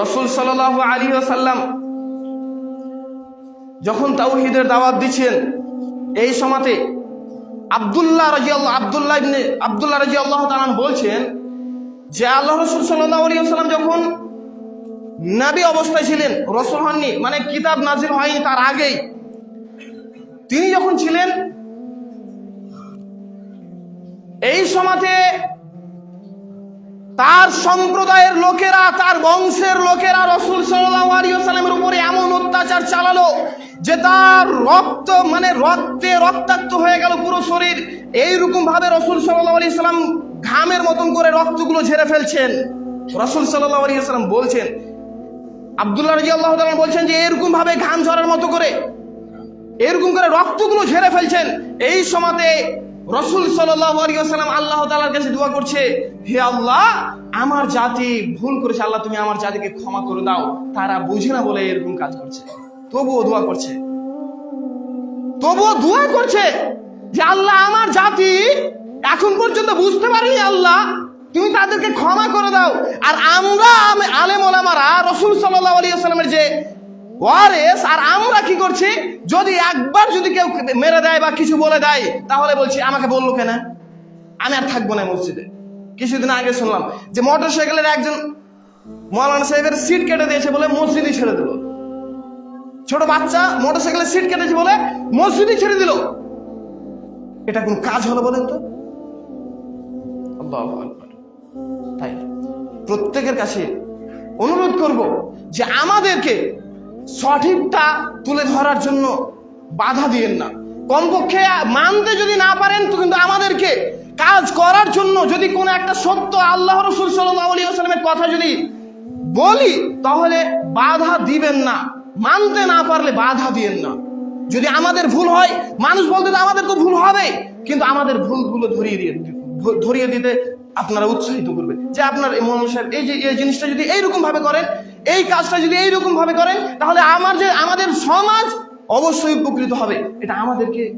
রসুল সাল্লাহ আলী সাল্লাম যখন তাওহিদের দাওয়াত দিচ্ছেন, এই সমাতে আবদুল্লাহ রাজি আল্লাহ আবদুল্লাহ আবদুল্লাহ রাজি আল্লাহ তালান বলছেন যে আল্লাহ রসুল সাল্লাহ আলী সাল্লাম যখন নাবি অবস্থায় ছিলেন, রসুল হননি মানে কিতাব নাজির হয়নি তার আগেই, তিনি যখন ছিলেন, এই সমাতে তার সম্প্রদায়ের লোকেরা, তার বংশের লোকেরা রসুল সাল্লামের উপরে এমন অত্যাচার চালালো যে তার রক্ত মানে রক্তে রক্তাক্ত হয়ে গেল পুরো শরীর। এইরকম ভাবে রসুল সাল্লাহ আলি সাল্লাম ঘামের মতন করে রক্তগুলো ঝেড়ে ফেলছেন। রসুল সাল্লাহ আলী সাল্লাম বলছেন, আবদুল্লাহ রাজি আল্লাহ বলছেন যে এরকম ভাবে ঘাম ঝরার মতো করে এরকম করে রক্তগুলো ঝেড়ে ফেলছেন। এই সমাতে রসুল সাল্লাম আল্লাহ তালার কাছে দোয়া করছে, হে আল্লাহ, আমার জাতি ভুল করেছে। আল্লাহ, তুমি আমার জাতিকে ক্ষমা করে দাও। তারা বুঝে না বলে এরকম কাজ করছে। তবুও দোয়া করছে। তবুও দোয়া করছে যে, আল্লাহ, আমার জাতি এখন পর্যন্ত বুঝতে পারেনি, আল্লাহ, তুমি তাদেরকে ক্ষমা করে দাও। আর আমরা, আম- আলেম ওলামারা, রসুল সাল্লাহ আলী আসসালামের যে ওয়ারেস, আর আমরা কি করছি? যদি একবার যদি কেউ মেরে দেয় বা কিছু বলে দেয়, তাহলে বলছি, আমাকে বলল কেন? আমি আর থাকব না মসজিদে। কিছুদিন আগে শুনলাম যে মোটর সাইকেলের একজন মৌলানা সাহেবের সিট কেটে দিয়েছে বলে মসজিদই ছেড়ে দিল। ছোট বাচ্চা মোটর সাইকেলের সিট কেটেছে বলে মসজিদই ছেড়ে দিল। এটা কোন কাজ হলো বলেন তো। তাই প্রত্যেকের কাছে অনুরোধ করব যে আমাদেরকে সঠিকটা তুলে ধরার জন্য বাধা দিয়েন না। কমপক্ষে মানতে যদি না পারেন তো কিন্তু আমাদেরকে কাজ করার জন্য যদি কোনো একটা সত্য আল্লাহ রসুল সাল্লামের কথা যদি বলি, তাহলে বাধা দিবেন না। মানতে না পারলে বাধা দিয়েন না। যদি আমাদের ভুল হয়, মানুষ বলতে আমাদের তো ভুল হবে, কিন্তু আমাদের ভুলগুলো ধরিয়ে দিয়ে ধরিয়ে দিতে আপনারা উৎসাহিত করবে যে আপনার এই যে এই জিনিসটা যদি এইরকম ভাবে করেন এই কাজটা যদি এইরকম ভাবে করেন তাহলে আমার যে, আমাদের সমাজ অবশ্যই উপকৃত হবে। এটা আমাদেরকে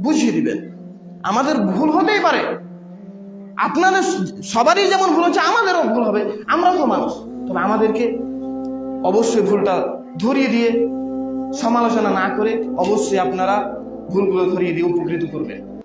বুঝিয়ে দিবেন। আমাদের ভুল হতেই পারে। আপনাদের সবারই যেমন ভুল হচ্ছে, আমাদেরও ভুল হবে। আমরাও তো মানুষ। তবে আমাদেরকে অবশ্যই ভুলটা ধরিয়ে দিয়ে, সমালোচনা না করে অবশ্যই আপনারা ভুলগুলো ধরিয়ে দিয়ে উপকৃত করবেন।